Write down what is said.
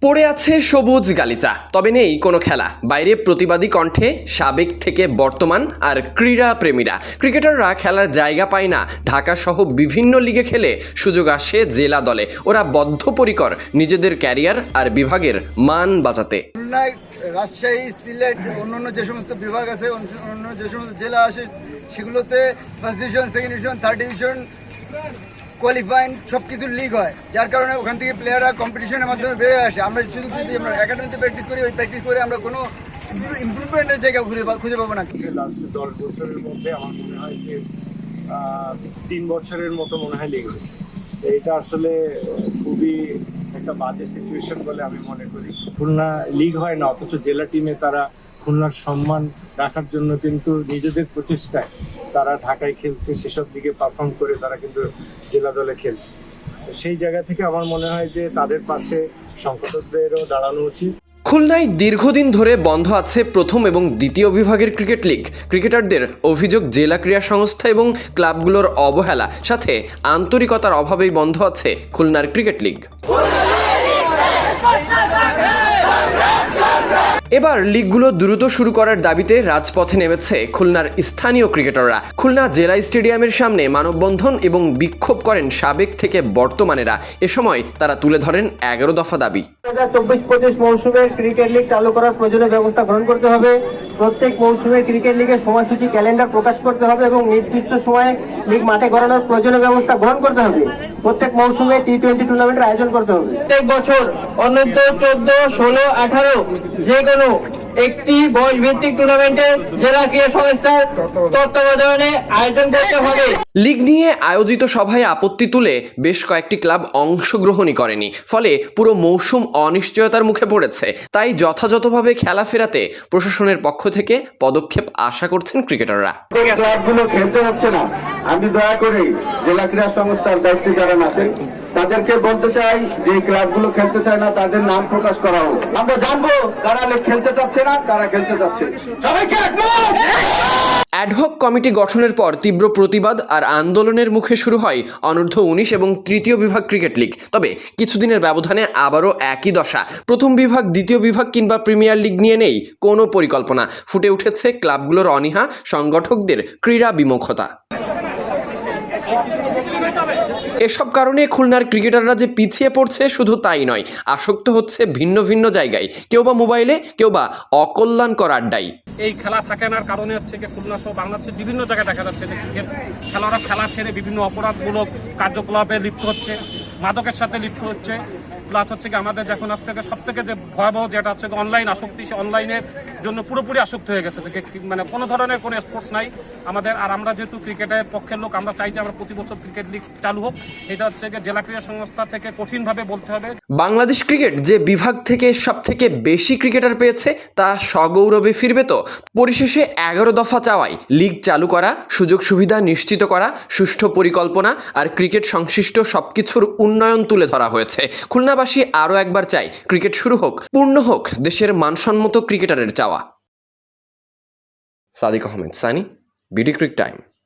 পড়ে আছে সবুজ গালিচা। তবে নেই কোনো খেলা। বাইরে প্রতিবাদী কণ্ঠে সাবেক থেকে বর্তমান আর ক্রীড়া প্রেমীরা। ক্রিকেটাররা খেলার জায়গা পায় না। ঢাকা সহ বিভিন্ন লিগে খেলে সুযোগ আসে জেলা দলে। ওরা বদ্ধপরিকর নিজেদের ক্যারিয়ার আর বিভাগের মান বাঁচাতে। রাজশাহী, সিলেট, অন্যান্য যে সমস্ত বিভাগ আছে অন্য- যে সমস্ত জেলা আছে, সেগুলোতে first division second division third division qualifying সব কিছুর লিগ হয়, যার কারণে ওখান থেকে প্লেয়াররা কম্পিটিশনের মাধ্যমে বেরিয়ে আসে। আমরা শুধু যদি আমরা একাডেমিতে প্র্যাকটিস করি, ওই প্র্যাকটিস করে আমরা কোনো ইমপ্রুভমেন্টের জায়গা খুঁজে খুঁজে পাবো না। লাস্ট দশ বছরের মধ্যে আমার মনে হয় যে তিন বছরের মতো মনে হয় লেগেছে এটা আসলে খুবই একটা বাজে সিচুয়েশন বলে আমি মনে করি। খুলনা লিগ হয় না, অথচ জেলা টিমে তারা খুলনার সম্মান রাখার জন্য কিন্তু নিজেদের প্রচেষ্টায় তারা ঢাকায় খেলছে, সেসব দিকে পারফর্ম করে তারা কিন্তু জেলা দলে খেলছে। তো সেই জায়গা থেকে আমার মনে হয় যে তাদের পাশে সংগঠকদেরও দাঁড়ানো উচিত। খুলনায় দীর্ঘদিন ধরে বন্ধ আছে প্রথম এবং দ্বিতীয় বিভাগের ক্রিকেট লিগ। ক্রিকেটারদের অভিযোগ জেলা ক্রীড়া সংস্থা এবং ক্লাবগুলোর অবহেলা, সাথে আন্তরিকতার অভাবেই বন্ধ আছে খুলনার ক্রিকেট লিগ। এবার লিগগুলো দ্রুত শুরু করার দাবিতে রাজপথে নেমেছে খুলনার স্থানীয় ক্রিকেটাররা। খুলনা জেলা স্টেডিয়ামের সামনে মানববন্ধন এবং বিক্ষোভ করেন সাবেক থেকে বর্তমানেরা। এ সময় তারা তুলে ধরেন এগারো দফা দাবি। ক্রিকেট লিগ চালু ক্যালেন্ডার প্রকাশ করতে হবে এবং নির্দিষ্ট সময়ে মাঠে গড়ানোর প্রয়োজনীয় ব্যবস্থা গ্রহণ করতে হবে। প্রত্যেক মৌসুমে টি টোয়েন্টি টুর্নামেন্টের আয়োজন করতে হবে। যে কোনো একটি বয়স ভিত্তিক টুর্নামেন্টে জেলা ক্রীড়া সংস্থার তত্ত্বাবধানে আয়োজন করতে হবে। লিগ নিয়ে আয়োজিত সভায় আপত্তি তুলে বেশ কয়েকটি ক্লাব অংশগ্রহণই করেনি ফলে পুরো মৌসুম অনিশ্চয়তার মুখে পড়েছে। তাই যথাযথভাবে খেলা ফেরাতে প্রশাসনের পক্ষ থেকে পদক্ষেপ আশা করছেন ক্রিকেটাররা। ক্লাবগুলো খেলতে হচ্ছে না। আমি দয়া করে জেলা ক্রীড়া সংস্থার দায়িত্বে যারা আছেন তাদেরকে বলতে চাই যে ক্লাবগুলো খেলতে চায় না, তাদের নাম প্রকাশ করা হোক আমরা জানব কারা খেলতে চাচ্ছে না কারা খেলতে চাচ্ছে। অ্যাডহক কমিটি গঠনের পর তীব্র প্রতিবাদ আর আন্দোলনের মুখে শুরু হয় অনূর্ধ্ব উনিশ এবং তৃতীয় বিভাগ ক্রিকেট লিগ। তবে কিছুদিনের ব্যবধানে আবারও একই দশা। প্রথম বিভাগ, দ্বিতীয় বিভাগ কিংবা প্রিমিয়ার লিগ নিয়ে নেই কোনো পরিকল্পনা। ফুটে উঠেছে ক্লাবগুলোর অনীহা, সংগঠকদের ক্রীড়া বিমুখতা। এসব কারণে খুলনার ক্রিকেটাররা যে পিছিয়ে পড়ছে শুধু তাই নয়, আসক্ত হচ্ছে ভিন্ন ভিন্ন জায়গায়, কেউ বা মোবাইলে, কেউ বা অকল্যাণ অকল্যাণকর আড্ডায়। এই খেলা থাকে না কারণে হচ্ছে যে খুলনা সহ বাংলাদেশের বিভিন্ন জায়গায় দেখা যাচ্ছে যে ক্রিকেট খেলোয়াড়রা খেলা ছেড়ে বিভিন্ন অপরাধমূলক কার্যকলাপে লিপ্ত হচ্ছে, মাদকের সাথে লিপ্ত হচ্ছে। প্লাস হচ্ছে আমাদের যখন থেকে সব থেকে যে ভয়াবহ যেটা হচ্ছে অনলাইন আসক্তি, সে অনলাইনের জন্য পুরোপুরি আসক্ত হয়ে গেছে। মানে কোনো ধরনের কোনো স্পোর্টস নাই। আমাদের আর আমরা যেহেতু ক্রিকেটের পক্ষের লোক, আমরা চাই যে আমরা প্রতি বছর ক্রিকেট লিগ চালু হোক। এটা হচ্ছে জেলা ক্রীড়া সংস্থা থেকে কঠিনভাবে বলতে হবে। বাংলাদেশ ক্রিকেট যে বিভাগ থেকে সব থেকে বেশি ক্রিকেটার পেয়েছে, তা সগৌরবে ফিরবে তো। পরিশেষে এগারো দফা চাওয়ায় লিগ চালু করা, সুযোগ সুবিধা নিশ্চিত করা, সুষ্ঠু পরিকল্পনা আর ক্রিকেট সংশ্লিষ্ট সবকিছুর উন্নয়ন তুলে ধরা হয়েছে। খুলনাবাসী আরও একবার চাই, ক্রিকেট শুরু হোক, পূর্ণ হোক, দেশের মানসম্মত ক্রিকেটারের চাওয়া। Sadiq Ahmed, Sunny, BD Cric Time.